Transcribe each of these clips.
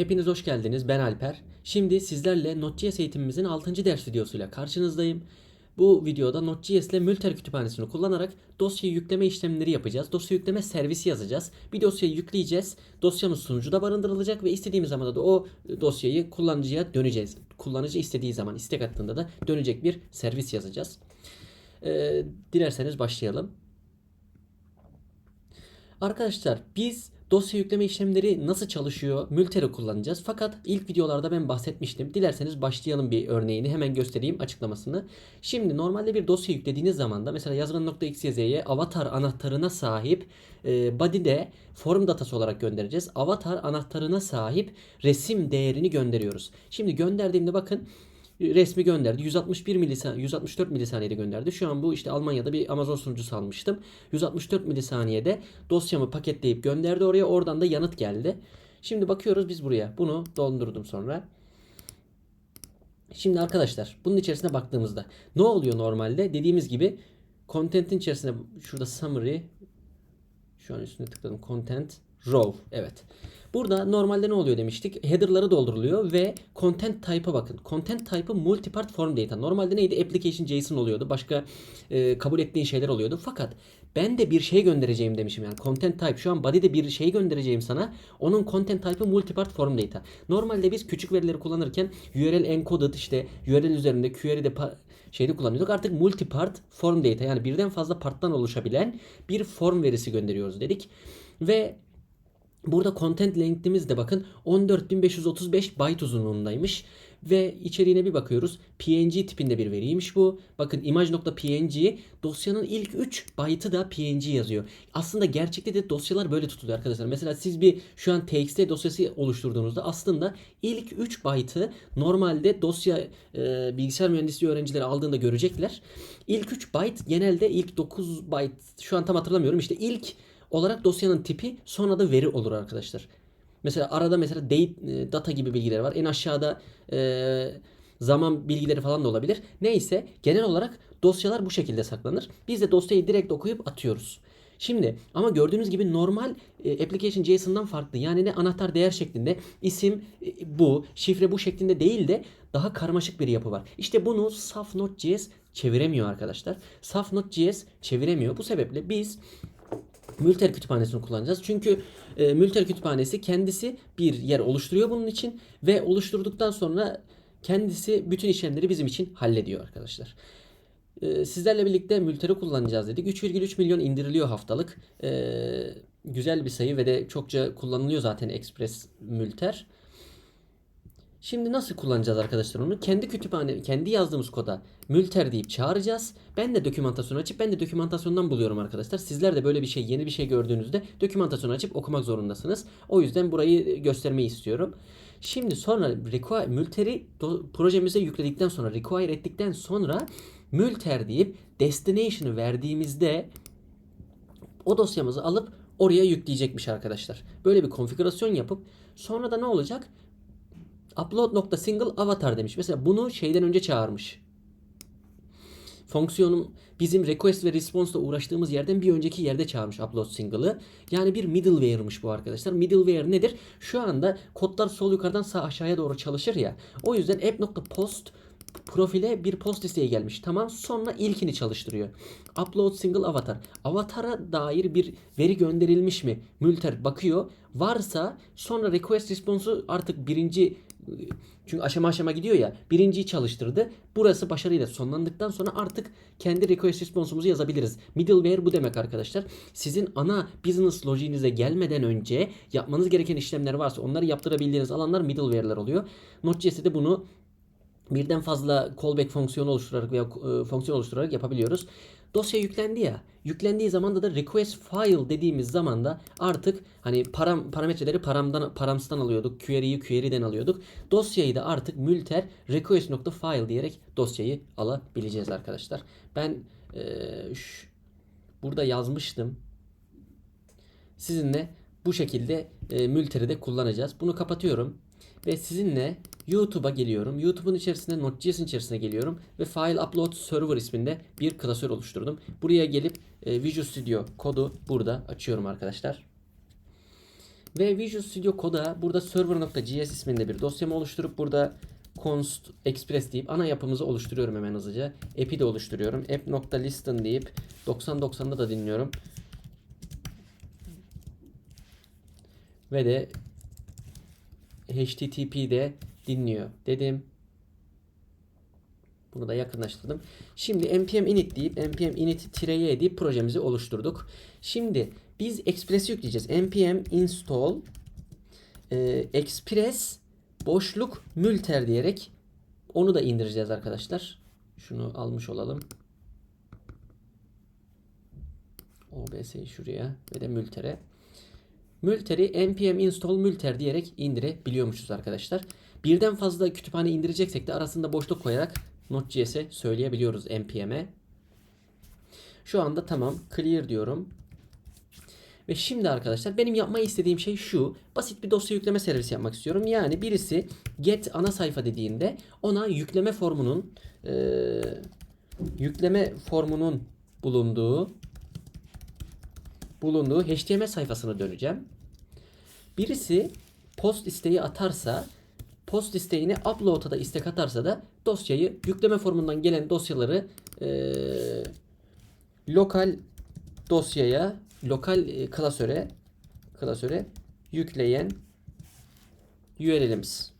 Hepiniz hoş geldiniz. Ben Alper. Şimdi sizlerle Node.js eğitimimizin 6. ders videosuyla karşınızdayım. Bu videoda Node.js ile Mülter kütüphanesini kullanarak dosya yükleme işlemleri yapacağız. Dosya yükleme servisi yazacağız. Bir dosyayı yükleyeceğiz. Dosyamız sunucuda barındırılacak ve istediğimiz zaman da o dosyayı kullanıcıya döneceğiz. Kullanıcı istediği zaman istek attığında da dönecek bir servis yazacağız. Ee, dilerseniz başlayalım. Arkadaşlar biz dosya yükleme işlemleri nasıl çalışıyor Mülter'i kullanacağız. Fakat ilk videolarda ben bahsetmiştim. Dilerseniz başlayalım bir örneğini hemen göstereyim açıklamasını. Şimdi normalde bir dosya yüklediğiniz zaman da mesela yazılım.xyz'ye avatar anahtarına sahip e, body'de form datası olarak göndereceğiz. Avatar anahtarına sahip resim değerini gönderiyoruz. Şimdi gönderdiğimde bakın resmi gönderdi. 161 milisaniye, 164 milisaniyede gönderdi. Şu an bu işte Almanya'da bir Amazon sunucusu almıştım. 164 milisaniyede dosyamı paketleyip gönderdi oraya. Oradan da yanıt geldi. Şimdi bakıyoruz biz buraya. Bunu dondurdum sonra. Şimdi arkadaşlar bunun içerisine baktığımızda ne oluyor normalde? Dediğimiz gibi content'in içerisine şurada summary şu an üstüne tıkladım. Content row. Evet. Burada normalde ne oluyor demiştik? Header'ları dolduruluyor ve content type'a bakın. Content type'ı multipart form data. Normalde neydi? Application JSON oluyordu. Başka e, kabul ettiğin şeyler oluyordu. Fakat ben de bir şey göndereceğim demişim yani. Content type şu an body'de bir şey göndereceğim sana. Onun content type'ı multipart form data. Normalde biz küçük verileri kullanırken URL encoded işte URL üzerinde query'de şeyde kullanıyorduk. Artık multipart form data yani birden fazla parttan oluşabilen bir form verisi gönderiyoruz dedik. Ve Burada content length'imiz de bakın 14535 byte uzunluğundaymış. Ve içeriğine bir bakıyoruz. PNG tipinde bir veriymiş bu. Bakın image.png dosyanın ilk 3 byte'ı da PNG yazıyor. Aslında gerçekte de dosyalar böyle tutuluyor arkadaşlar. Mesela siz bir şu an TXT dosyası oluşturduğunuzda aslında ilk 3 byte'ı normalde dosya e, bilgisayar mühendisliği öğrencileri aldığında görecekler. İlk 3 byte genelde ilk 9 byte şu an tam hatırlamıyorum. İşte ilk olarak dosyanın tipi sonra da veri olur arkadaşlar. Mesela arada mesela date, e, data gibi bilgiler var. En aşağıda e, zaman bilgileri falan da olabilir. Neyse genel olarak dosyalar bu şekilde saklanır. Biz de dosyayı direkt okuyup atıyoruz. Şimdi ama gördüğünüz gibi normal e, application JSON'dan farklı. Yani ne anahtar değer şeklinde isim e, bu, şifre bu şeklinde değil de daha karmaşık bir yapı var. İşte bunu saf Node.js çeviremiyor arkadaşlar. Saf Node.js çeviremiyor. Bu sebeple biz Mülter kütüphanesini kullanacağız. Çünkü e, Mülter kütüphanesi kendisi bir yer oluşturuyor bunun için ve oluşturduktan sonra kendisi bütün işlemleri bizim için hallediyor arkadaşlar. E, sizlerle birlikte Mülter'i kullanacağız dedik. 3,3 milyon indiriliyor haftalık. E, güzel bir sayı ve de çokça kullanılıyor zaten Express Mülter. Şimdi nasıl kullanacağız arkadaşlar onu? Kendi kütüphane, kendi yazdığımız koda mülter deyip çağıracağız. Ben de dokümantasyonu açıp ben de dokümantasyondan buluyorum arkadaşlar. Sizler de böyle bir şey, yeni bir şey gördüğünüzde dokümantasyonu açıp okumak zorundasınız. O yüzden burayı göstermeyi istiyorum. Şimdi sonra require, mülteri projemize yükledikten sonra, require ettikten sonra mülter deyip destination'ı verdiğimizde o dosyamızı alıp oraya yükleyecekmiş arkadaşlar. Böyle bir konfigürasyon yapıp sonra da ne olacak? upload.single avatar demiş. Mesela bunu şeyden önce çağırmış. Fonksiyonum bizim request ve response'la uğraştığımız yerden bir önceki yerde çağırmış upload single'ı. Yani bir middleware'mış bu arkadaşlar. Middleware nedir? Şu anda kodlar sol yukarıdan sağ aşağıya doğru çalışır ya. O yüzden app.post profile bir post isteği gelmiş. Tamam sonra ilkini çalıştırıyor. Upload single avatar. Avatara dair bir veri gönderilmiş mi? Mülter bakıyor. Varsa sonra request response'u artık birinci çünkü aşama aşama gidiyor ya. Birinciyi çalıştırdı. Burası başarıyla sonlandıktan sonra artık kendi request response'umuzu yazabiliriz. Middleware bu demek arkadaşlar. Sizin ana business lojiğinize gelmeden önce yapmanız gereken işlemler varsa onları yaptırabildiğiniz alanlar middleware'ler oluyor. Node.js'de bunu birden fazla callback fonksiyonu oluşturarak veya e, fonksiyon oluşturarak yapabiliyoruz. Dosya yüklendi ya. Yüklendiği zaman da request file dediğimiz zaman da artık hani param parametreleri paramdan paramstan alıyorduk. Query'yi query'den alıyorduk. Dosyayı da artık mülter request.file diyerek dosyayı alabileceğiz arkadaşlar. Ben e, şu, burada yazmıştım. Sizinle bu şekilde e, mülteri de kullanacağız. Bunu kapatıyorum ve sizinle YouTube'a geliyorum. YouTube'un içerisinde Node.js'in içerisine geliyorum ve File Upload Server isminde bir klasör oluşturdum. Buraya gelip e, Visual Studio kodu burada açıyorum arkadaşlar. Ve Visual Studio Code'a burada server.js isminde bir dosyamı oluşturup burada const express deyip ana yapımızı oluşturuyorum hemen hızlıca. App'i de oluşturuyorum. app.listen deyip 90.90'da da dinliyorum. Ve de HTTP'de dinliyor dedim. Bunu da yakınlaştırdım. Şimdi npm init deyip npm init tireye deyip projemizi oluşturduk. Şimdi biz Express'i yükleyeceğiz. npm install e, express boşluk mülter diyerek onu da indireceğiz arkadaşlar. Şunu almış olalım. OBS'yi şuraya ve de mültere. Mülteri npm install mülter diyerek indirebiliyormuşuz arkadaşlar. Birden fazla kütüphane indireceksek de arasında boşluk koyarak Node.js'e söyleyebiliyoruz npm'e. Şu anda tamam. Clear diyorum. Ve şimdi arkadaşlar benim yapmayı istediğim şey şu. Basit bir dosya yükleme servisi yapmak istiyorum. Yani birisi get ana sayfa dediğinde ona yükleme formunun eee, yükleme formunun bulunduğu bulunduğu HTML sayfasına döneceğim. Birisi post isteği atarsa post isteğini upload'a da istek atarsa da dosyayı yükleme formundan gelen dosyaları eee, lokal dosyaya lokal e, klasöre klasöre yükleyen URL'imiz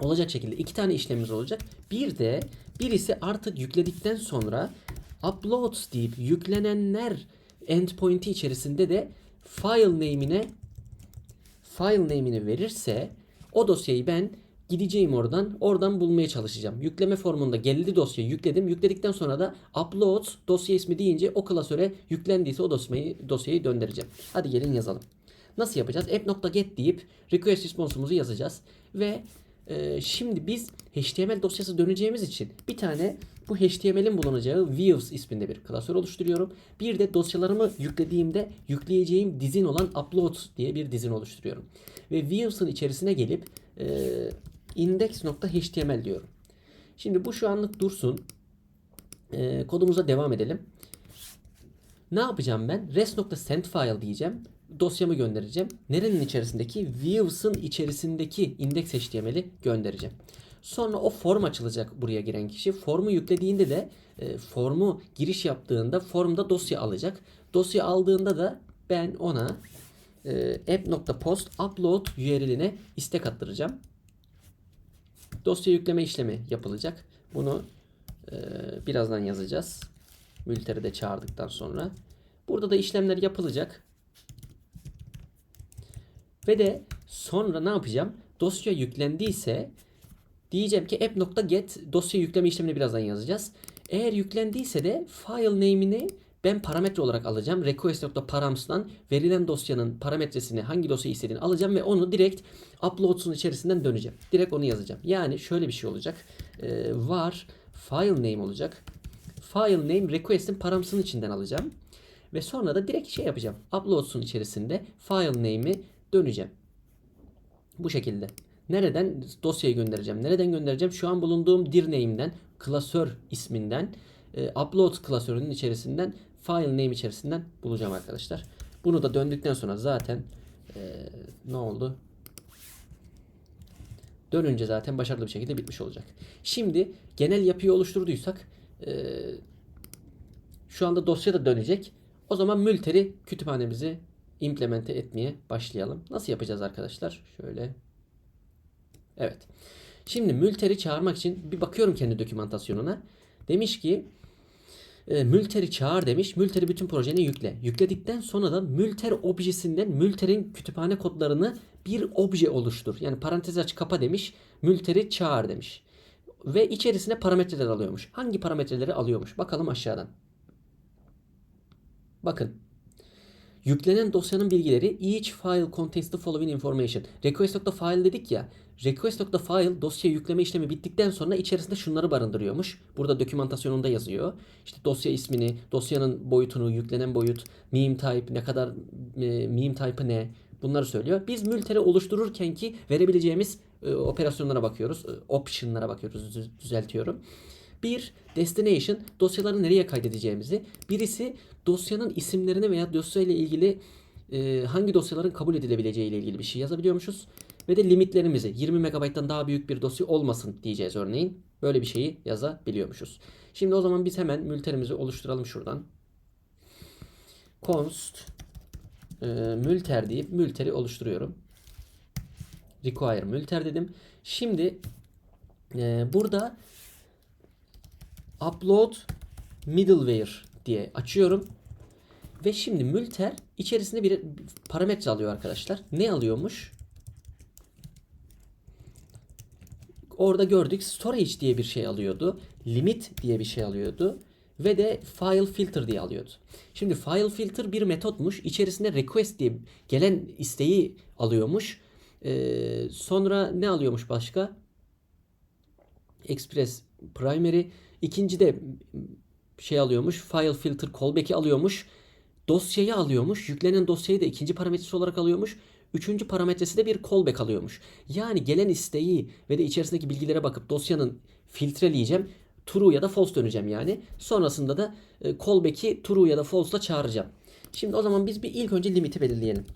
olacak şekilde iki tane işlemimiz olacak. Bir de birisi artık yükledikten sonra uploads deyip yüklenenler endpoint'i içerisinde de file name'ine file name'ini verirse o dosyayı ben gideceğim oradan oradan bulmaya çalışacağım. Yükleme formunda geldi dosyayı yükledim. Yükledikten sonra da upload dosya ismi deyince o klasöre yüklendiyse o dosyayı, dosyayı döndüreceğim. Hadi gelin yazalım. Nasıl yapacağız? app.get deyip request response'umuzu yazacağız. Ve e, şimdi biz HTML dosyası döneceğimiz için bir tane bu HTML'in bulunacağı views isminde bir klasör oluşturuyorum. Bir de dosyalarımı yüklediğimde yükleyeceğim dizin olan upload diye bir dizin oluşturuyorum. Ve views'ın içerisine gelip e, index.html diyorum. Şimdi bu şu anlık dursun. E, kodumuza devam edelim. Ne yapacağım ben? res.sendFile diyeceğim. Dosyamı göndereceğim. Nerenin içerisindeki? Views'ın içerisindeki index HTML'i göndereceğim. Sonra o form açılacak buraya giren kişi. Formu yüklediğinde de e, formu giriş yaptığında formda dosya alacak. Dosya aldığında da ben ona e, app.post upload URL'ine istek attıracağım. Dosya yükleme işlemi yapılacak. Bunu e, birazdan yazacağız. Mülteri de çağırdıktan sonra. Burada da işlemler yapılacak. Ve de sonra ne yapacağım? Dosya yüklendiyse diyeceğim ki app.get dosya yükleme işlemini birazdan yazacağız. Eğer yüklendiyse de file name'ini ben parametre olarak alacağım. Request.params'dan verilen dosyanın parametresini hangi dosyayı istediğini alacağım ve onu direkt uploads'un içerisinden döneceğim. Direkt onu yazacağım. Yani şöyle bir şey olacak. Ee, var file name olacak. File name request'in params'ın içinden alacağım. Ve sonra da direkt şey yapacağım. Uploads'un içerisinde file name'i döneceğim. Bu şekilde. Nereden dosyayı göndereceğim? Nereden göndereceğim? Şu an bulunduğum dir name'den, klasör isminden, e, upload klasörünün içerisinden, file name içerisinden bulacağım arkadaşlar. Bunu da döndükten sonra zaten e, ne oldu? Dönünce zaten başarılı bir şekilde bitmiş olacak. Şimdi genel yapıyı oluşturduysak e, şu anda dosya da dönecek. O zaman mülteri kütüphanemizi implemente etmeye başlayalım. Nasıl yapacağız arkadaşlar? Şöyle. Evet. Şimdi mülteri çağırmak için bir bakıyorum kendi dokümantasyonuna. Demiş ki e, mülteri çağır demiş. Mülteri bütün projene yükle. Yükledikten sonra da mülter objesinden mülterin kütüphane kodlarını bir obje oluştur. Yani parantez aç kapa demiş. Mülteri çağır demiş. Ve içerisine parametreler alıyormuş. Hangi parametreleri alıyormuş? Bakalım aşağıdan. Bakın. Yüklenen dosyanın bilgileri each file contains the following information. Request.file dedik ya. Request.file dosya yükleme işlemi bittikten sonra içerisinde şunları barındırıyormuş. Burada dokümantasyonunda yazıyor. İşte dosya ismini, dosyanın boyutunu, yüklenen boyut, meme type, ne kadar e, meme type'ı ne bunları söylüyor. Biz mülteri oluştururken ki verebileceğimiz e, operasyonlara bakıyoruz. E, option'lara bakıyoruz düz- düzeltiyorum. Bir, destination dosyaları nereye kaydedeceğimizi. Birisi dosyanın isimlerini veya dosyayla ilgili e, hangi dosyaların kabul edilebileceği ile ilgili bir şey yazabiliyormuşuz. Ve de limitlerimizi 20 MB'dan daha büyük bir dosya olmasın diyeceğiz örneğin. Böyle bir şeyi yazabiliyormuşuz. Şimdi o zaman biz hemen mülterimizi oluşturalım şuradan. const e, mülter deyip mülteri oluşturuyorum. Require mülter dedim. Şimdi e, burada upload middleware diye açıyorum. Ve şimdi mülter içerisinde bir parametre alıyor arkadaşlar. Ne alıyormuş? Orada gördük storage diye bir şey alıyordu. Limit diye bir şey alıyordu. Ve de file filter diye alıyordu. Şimdi file filter bir metotmuş. İçerisinde request diye gelen isteği alıyormuş. Ee, sonra ne alıyormuş başka? Express primary. İkinci de şey alıyormuş. File filter callback'i alıyormuş. Dosyayı alıyormuş. Yüklenen dosyayı da ikinci parametresi olarak alıyormuş. Üçüncü parametresi de bir callback alıyormuş. Yani gelen isteği ve de içerisindeki bilgilere bakıp dosyanın filtreleyeceğim. True ya da false döneceğim yani. Sonrasında da e, callback'i true ya da false'la çağıracağım. Şimdi o zaman biz bir ilk önce limiti belirleyelim.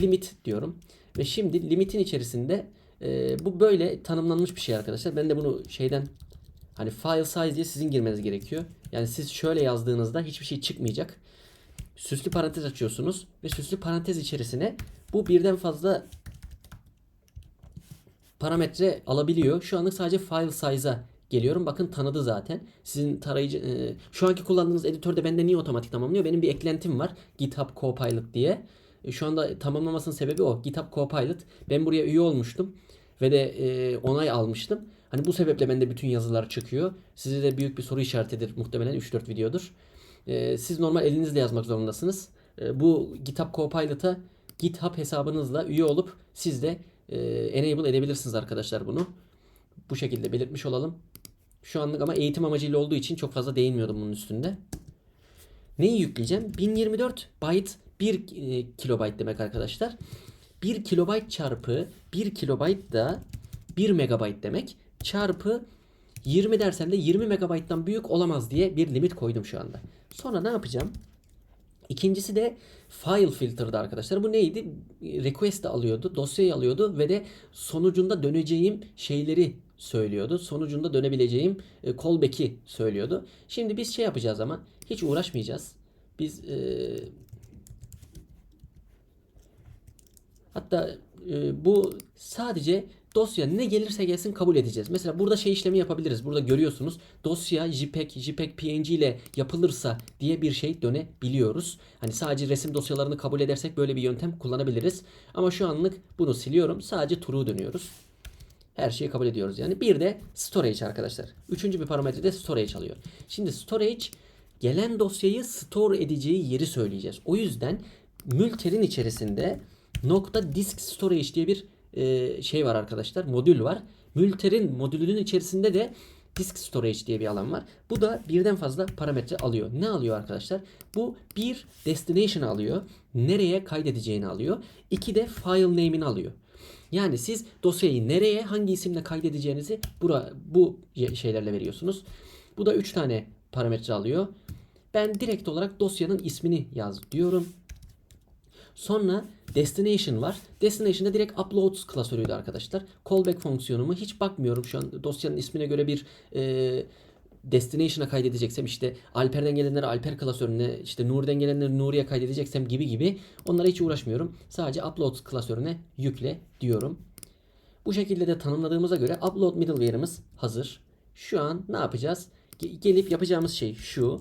Limit diyorum. Ve şimdi limitin içerisinde e, bu böyle tanımlanmış bir şey arkadaşlar. Ben de bunu şeyden hani file size diye sizin girmeniz gerekiyor. Yani siz şöyle yazdığınızda hiçbir şey çıkmayacak. Süslü parantez açıyorsunuz ve süslü parantez içerisine bu birden fazla parametre alabiliyor. Şu anlık sadece file size'a geliyorum. Bakın tanıdı zaten. Sizin tarayıcı e, şu anki kullandığınız editörde bende niye otomatik tamamlıyor? Benim bir eklentim var. GitHub Copilot diye. E, şu anda tamamlamasının sebebi o. GitHub Copilot. Ben buraya üye olmuştum ve de e, onay almıştım. Hani bu sebeple bende bütün yazılar çıkıyor. Size de büyük bir soru işaretidir muhtemelen 3-4 videodur. E, siz normal elinizle yazmak zorundasınız. E, bu GitHub Copilot'a GitHub hesabınızla üye olup siz de e, enable edebilirsiniz arkadaşlar bunu. Bu şekilde belirtmiş olalım. Şu anlık ama eğitim amacıyla olduğu için çok fazla değinmiyordum bunun üstünde. Neyi yükleyeceğim? 1024 byte 1 e, kilobayt demek arkadaşlar. 1 kilobayt çarpı 1 kilobayt da 1 megabayt demek. Çarpı 20 dersem de 20 megabayttan büyük olamaz diye bir limit koydum şu anda. Sonra ne yapacağım? İkincisi de file filter'dı arkadaşlar. Bu neydi? Request alıyordu, dosyayı alıyordu ve de sonucunda döneceğim şeyleri söylüyordu. Sonucunda dönebileceğim e, callback'i söylüyordu. Şimdi biz şey yapacağız ama hiç uğraşmayacağız. Biz e, hatta e, bu sadece dosya ne gelirse gelsin kabul edeceğiz. Mesela burada şey işlemi yapabiliriz. Burada görüyorsunuz dosya JPEG, JPEG PNG ile yapılırsa diye bir şey dönebiliyoruz. Hani sadece resim dosyalarını kabul edersek böyle bir yöntem kullanabiliriz. Ama şu anlık bunu siliyorum. Sadece true dönüyoruz. Her şeyi kabul ediyoruz yani. Bir de storage arkadaşlar. Üçüncü bir parametre de storage alıyor. Şimdi storage gelen dosyayı store edeceği yeri söyleyeceğiz. O yüzden mülterin içerisinde nokta disk storage diye bir e, şey var arkadaşlar. Modül var. Mülterin modülünün içerisinde de disk storage diye bir alan var. Bu da birden fazla parametre alıyor. Ne alıyor arkadaşlar? Bu bir destination alıyor. Nereye kaydedeceğini alıyor. İki de file name'ini alıyor. Yani siz dosyayı nereye, hangi isimle kaydedeceğinizi bura, bu şeylerle veriyorsunuz. Bu da 3 tane parametre alıyor. Ben direkt olarak dosyanın ismini yaz diyorum. Sonra destination var. Destination'da direkt uploads klasörüydü arkadaşlar. Callback fonksiyonumu hiç bakmıyorum şu an dosyanın ismine göre bir e, destination'a kaydedeceksem işte Alper'den gelenleri Alper klasörüne işte Nuri'den gelenleri Nuri'ye kaydedeceksem gibi gibi onlara hiç uğraşmıyorum. Sadece upload klasörüne yükle diyorum. Bu şekilde de tanımladığımıza göre upload middleware'ımız hazır. Şu an ne yapacağız? Gelip yapacağımız şey şu.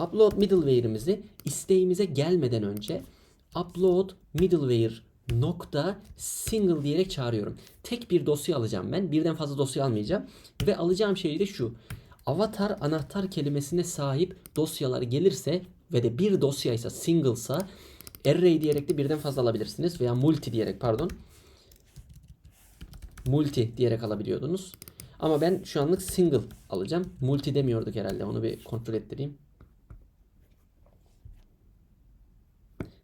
Upload middleware'imizi isteğimize gelmeden önce upload middleware nokta single diyerek çağırıyorum. Tek bir dosya alacağım ben. Birden fazla dosya almayacağım. Ve alacağım şey de şu. Avatar anahtar kelimesine sahip dosyalar gelirse ve de bir dosyaysa single'sa array diyerek de birden fazla alabilirsiniz. Veya multi diyerek pardon. Multi diyerek alabiliyordunuz. Ama ben şu anlık single alacağım. Multi demiyorduk herhalde. Onu bir kontrol ettireyim.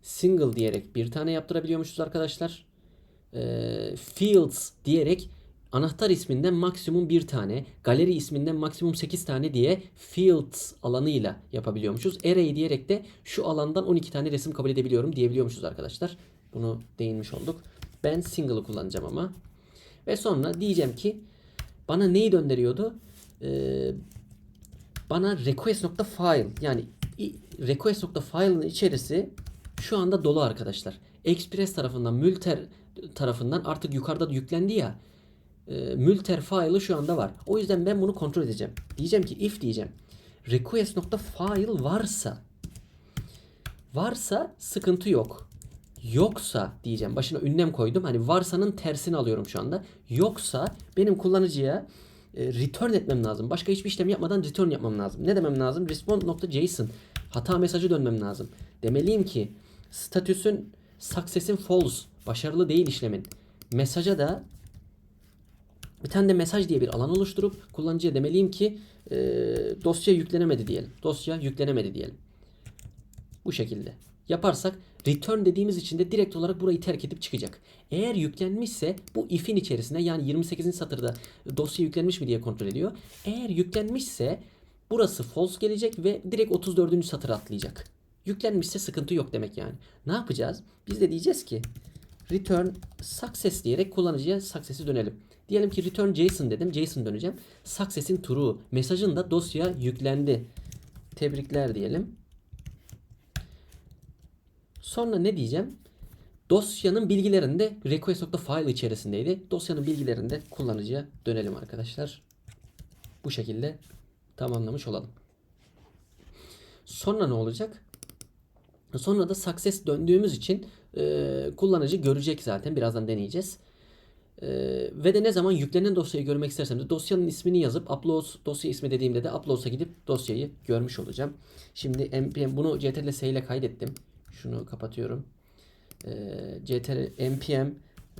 Single diyerek bir tane yaptırabiliyormuşuz arkadaşlar. E, fields diyerek anahtar isminden maksimum bir tane, galeri isminden maksimum 8 tane diye fields alanıyla yapabiliyormuşuz. Array diyerek de şu alandan 12 tane resim kabul edebiliyorum diyebiliyormuşuz arkadaşlar. Bunu değinmiş olduk. Ben single'ı kullanacağım ama. Ve sonra diyeceğim ki bana neyi döndürüyordu? Ee, bana request.file yani request.file'ın içerisi şu anda dolu arkadaşlar. Express tarafından, Multer tarafından artık yukarıda da yüklendi ya. E, Multer file'ı şu anda var. O yüzden ben bunu kontrol edeceğim. Diyeceğim ki if diyeceğim. Request.file varsa varsa sıkıntı yok. Yoksa diyeceğim. Başına ünlem koydum. Hani varsa'nın tersini alıyorum şu anda. Yoksa benim kullanıcıya e, return etmem lazım. Başka hiçbir işlem yapmadan return yapmam lazım. Ne demem lazım? Respond.json. Hata mesajı dönmem lazım. Demeliyim ki statüsün success'in false. Başarılı değil işlemin. Mesaja da bir tane de mesaj diye bir alan oluşturup kullanıcıya demeliyim ki e, dosya yüklenemedi diyelim. Dosya yüklenemedi diyelim. Bu şekilde. Yaparsak return dediğimiz için de direkt olarak burayı terk edip çıkacak. Eğer yüklenmişse bu if'in içerisine yani 28. satırda dosya yüklenmiş mi diye kontrol ediyor. Eğer yüklenmişse burası false gelecek ve direkt 34. satıra atlayacak. Yüklenmişse sıkıntı yok demek yani. Ne yapacağız? Biz de diyeceğiz ki return success diyerek kullanıcıya success'i dönelim. Diyelim ki return JSON dedim. JSON döneceğim. Success'in true. Mesajın da dosya yüklendi. Tebrikler diyelim. Sonra ne diyeceğim? Dosyanın bilgilerinde request.file içerisindeydi. Dosyanın bilgilerinde kullanıcıya dönelim arkadaşlar. Bu şekilde tamamlamış olalım. Sonra ne olacak? Sonra da success döndüğümüz için e, kullanıcı görecek zaten. Birazdan deneyeceğiz. E, ve de ne zaman yüklenen dosyayı görmek istersem de dosyanın ismini yazıp upload dosya ismi dediğimde de upload'a gidip dosyayı görmüş olacağım. Şimdi npm bunu ctrl s ile kaydettim. Şunu kapatıyorum. E, ctrl npm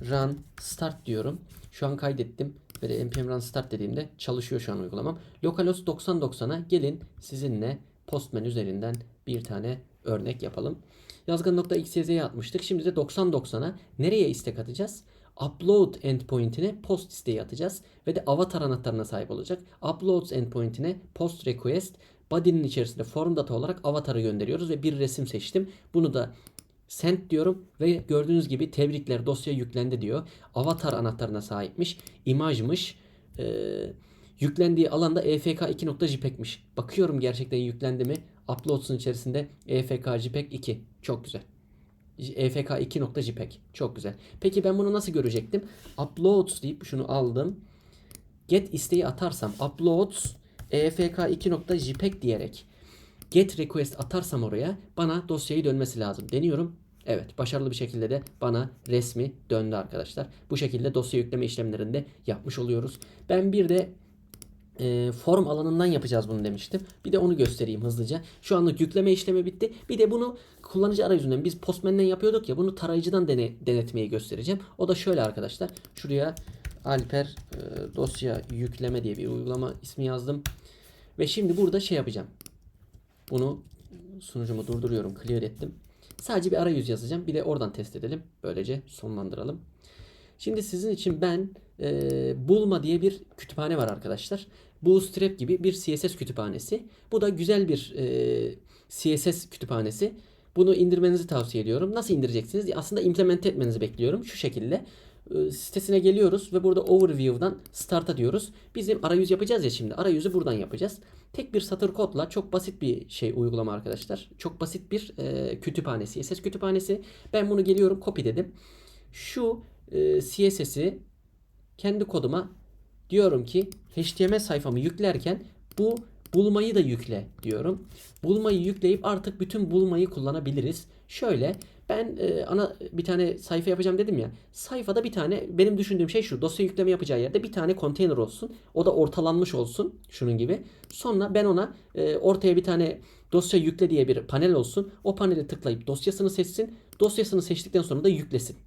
run start diyorum. Şu an kaydettim. Ve de npm run start dediğimde çalışıyor şu an uygulamam. Localhost 9090'a gelin sizinle Postman üzerinden bir tane örnek yapalım. Yazgan.xyz'ye atmıştık. Şimdi de 9090'a nereye istek atacağız? Upload endpoint'ine post isteği atacağız. Ve de avatar anahtarına sahip olacak. Uploads endpoint'ine post request body'nin içerisinde form data olarak avatarı gönderiyoruz ve bir resim seçtim. Bunu da send diyorum ve gördüğünüz gibi tebrikler dosya yüklendi diyor. Avatar anahtarına sahipmiş. imajmış. Ee, yüklendiği alanda E efk 2.jpeg'miş. Bakıyorum gerçekten yüklendi mi? Uploads'un içerisinde E efk jpeg 2. Çok güzel. E efk 2.jpeg. Çok güzel. Peki ben bunu nasıl görecektim? Uploads deyip şunu aldım. Get isteği atarsam uploads E efk 2.jpeg diyerek get request atarsam oraya bana dosyayı dönmesi lazım. Deniyorum. Evet başarılı bir şekilde de bana resmi döndü arkadaşlar. Bu şekilde dosya yükleme işlemlerinde yapmış oluyoruz. Ben bir de e, form alanından yapacağız bunu demiştim. Bir de onu göstereyim hızlıca. Şu anlık yükleme işlemi bitti. Bir de bunu kullanıcı arayüzünden biz Postman'den yapıyorduk ya bunu tarayıcıdan dene, denetmeyi göstereceğim. O da şöyle arkadaşlar. Şuraya Alper e, dosya yükleme diye bir uygulama ismi yazdım. Ve şimdi burada şey yapacağım. Bunu sunucumu durduruyorum. Clear ettim. Sadece bir arayüz yazacağım. Bir de oradan test edelim. Böylece sonlandıralım. Şimdi sizin için ben e, Bulma diye bir kütüphane var arkadaşlar. Bootstrap gibi bir CSS kütüphanesi. Bu da güzel bir e, CSS kütüphanesi. Bunu indirmenizi tavsiye ediyorum. Nasıl indireceksiniz? Aslında implement etmenizi bekliyorum. Şu şekilde e, sitesine geliyoruz ve burada overview'dan start'a diyoruz. Bizim arayüz yapacağız ya şimdi. Arayüzü buradan yapacağız. Tek bir satır kodla çok basit bir şey uygulama arkadaşlar. Çok basit bir e, kütüphane, CSS kütüphanesi. Ben bunu geliyorum copy dedim. Şu e, CSS'i kendi koduma diyorum ki HTML sayfamı yüklerken bu bulmayı da yükle diyorum. Bulmayı yükleyip artık bütün bulmayı kullanabiliriz. Şöyle ben e, ana bir tane sayfa yapacağım dedim ya. Sayfada bir tane benim düşündüğüm şey şu. Dosya yükleme yapacağı yerde bir tane konteyner olsun. O da ortalanmış olsun. Şunun gibi. Sonra ben ona e, ortaya bir tane dosya yükle diye bir panel olsun. O paneli tıklayıp dosyasını seçsin. Dosyasını seçtikten sonra da yüklesin.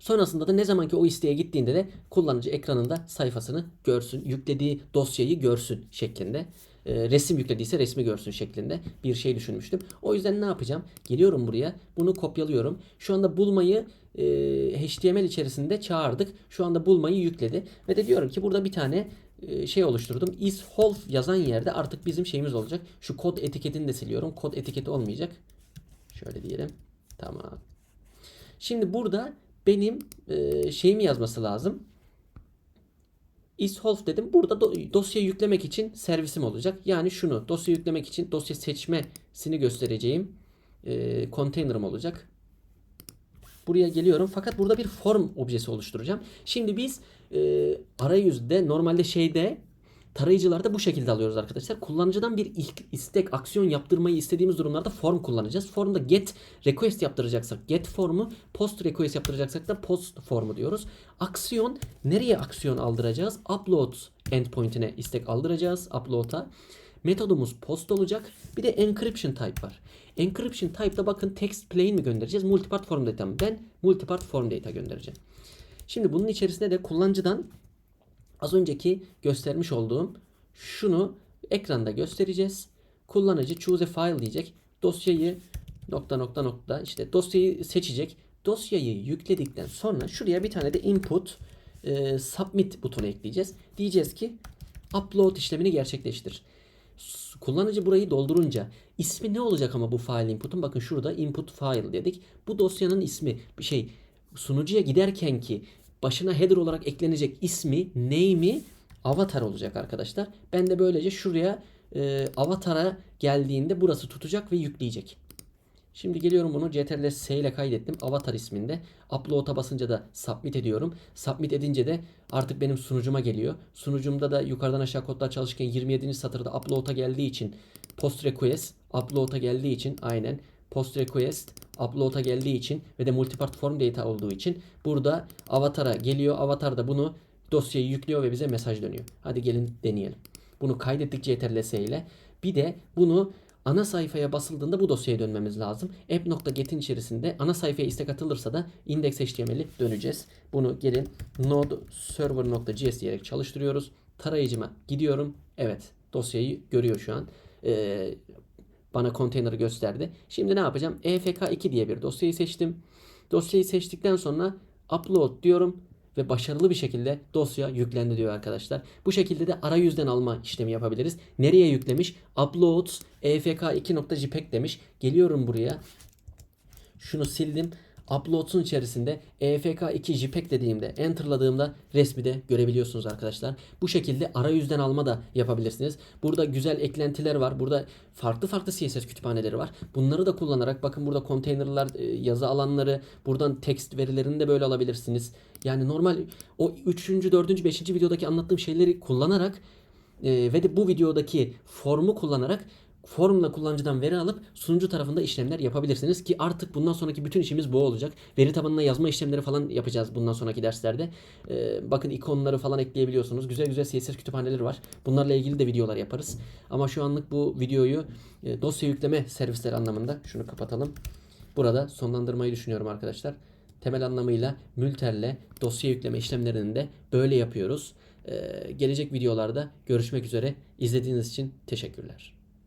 Sonrasında da ne zamanki o isteğe gittiğinde de kullanıcı ekranında sayfasını görsün, yüklediği dosyayı görsün şeklinde e, resim yüklediyse resmi görsün şeklinde bir şey düşünmüştüm. O yüzden ne yapacağım? Geliyorum buraya. Bunu kopyalıyorum. Şu anda bulmayı e, HTML içerisinde çağırdık. Şu anda bulmayı yükledi. Ve de diyorum ki burada bir tane e, şey oluşturdum. Is whole yazan yerde artık bizim şeyimiz olacak. Şu kod etiketini de siliyorum. Kod etiketi olmayacak. Şöyle diyelim. Tamam. Şimdi burada benim e, şeyimi yazması lazım. isholf dedim. Burada do- dosya yüklemek için servisim olacak. Yani şunu dosya yüklemek için dosya seçmesini göstereceğim e, container'ım olacak. Buraya geliyorum fakat burada bir form objesi oluşturacağım. Şimdi biz e, arayüzde normalde şeyde tarayıcılarda bu şekilde alıyoruz arkadaşlar. Kullanıcıdan bir istek, aksiyon yaptırmayı istediğimiz durumlarda form kullanacağız. Formda get request yaptıracaksak get formu, post request yaptıracaksak da post formu diyoruz. Aksiyon nereye aksiyon aldıracağız? Upload endpoint'ine istek aldıracağız upload'a. Metodumuz post olacak. Bir de encryption type var. Encryption type'da bakın text plain mi göndereceğiz? Multipart form data mı? Ben multipart form data göndereceğim. Şimdi bunun içerisinde de kullanıcıdan az önceki göstermiş olduğum şunu ekranda göstereceğiz. Kullanıcı choose a file diyecek. Dosyayı nokta nokta nokta işte dosyayı seçecek. Dosyayı yükledikten sonra şuraya bir tane de input e, submit butonu ekleyeceğiz. Diyeceğiz ki upload işlemini gerçekleştir. Kullanıcı burayı doldurunca ismi ne olacak ama bu file input'un? Bakın şurada input file dedik. Bu dosyanın ismi bir şey sunucuya giderken ki başına header olarak eklenecek ismi, name'i avatar olacak arkadaşlar. Ben de böylece şuraya e, avatara geldiğinde burası tutacak ve yükleyecek. Şimdi geliyorum bunu CTRL S ile kaydettim. Avatar isminde. Upload'a basınca da submit ediyorum. Submit edince de artık benim sunucuma geliyor. Sunucumda da yukarıdan aşağı kodlar çalışırken 27. satırda upload'a geldiği için post request upload'a geldiği için aynen post request upload'a geldiği için ve de multipart form data olduğu için burada avatara geliyor. Avatar da bunu dosyayı yüklüyor ve bize mesaj dönüyor. Hadi gelin deneyelim. Bunu kaydettik CTRL S ile. Bir de bunu ana sayfaya basıldığında bu dosyaya dönmemiz lazım. app.get'in içerisinde ana sayfaya istek atılırsa da index.html'i döneceğiz. Bunu gelin node server.js diyerek çalıştırıyoruz. Tarayıcıma gidiyorum. Evet dosyayı görüyor şu an. Ee, bana konteynerı gösterdi. Şimdi ne yapacağım? E efk2 diye bir dosyayı seçtim. Dosyayı seçtikten sonra upload diyorum ve başarılı bir şekilde dosya yüklendi diyor arkadaşlar. Bu şekilde de arayüzden alma işlemi yapabiliriz. Nereye yüklemiş? Uploads E efk2.jpeg demiş. Geliyorum buraya. Şunu sildim. Uploads'un içerisinde E EFK2 JPEG dediğimde, enterladığımda resmi de görebiliyorsunuz arkadaşlar. Bu şekilde arayüzden alma da yapabilirsiniz. Burada güzel eklentiler var. Burada farklı farklı CSS kütüphaneleri var. Bunları da kullanarak bakın burada konteynerler, e, yazı alanları, buradan text verilerini de böyle alabilirsiniz. Yani normal o 3. 4. 5. videodaki anlattığım şeyleri kullanarak e, ve de bu videodaki formu kullanarak formla kullanıcıdan veri alıp sunucu tarafında işlemler yapabilirsiniz ki artık bundan sonraki bütün işimiz bu olacak. Veri tabanına yazma işlemleri falan yapacağız bundan sonraki derslerde. Ee, bakın ikonları falan ekleyebiliyorsunuz. Güzel güzel CSS kütüphaneleri var. Bunlarla ilgili de videolar yaparız. Ama şu anlık bu videoyu e, dosya yükleme servisleri anlamında şunu kapatalım. Burada sonlandırmayı düşünüyorum arkadaşlar. Temel anlamıyla Mülter'le dosya yükleme işlemlerini de böyle yapıyoruz. Ee, gelecek videolarda görüşmek üzere. İzlediğiniz için teşekkürler.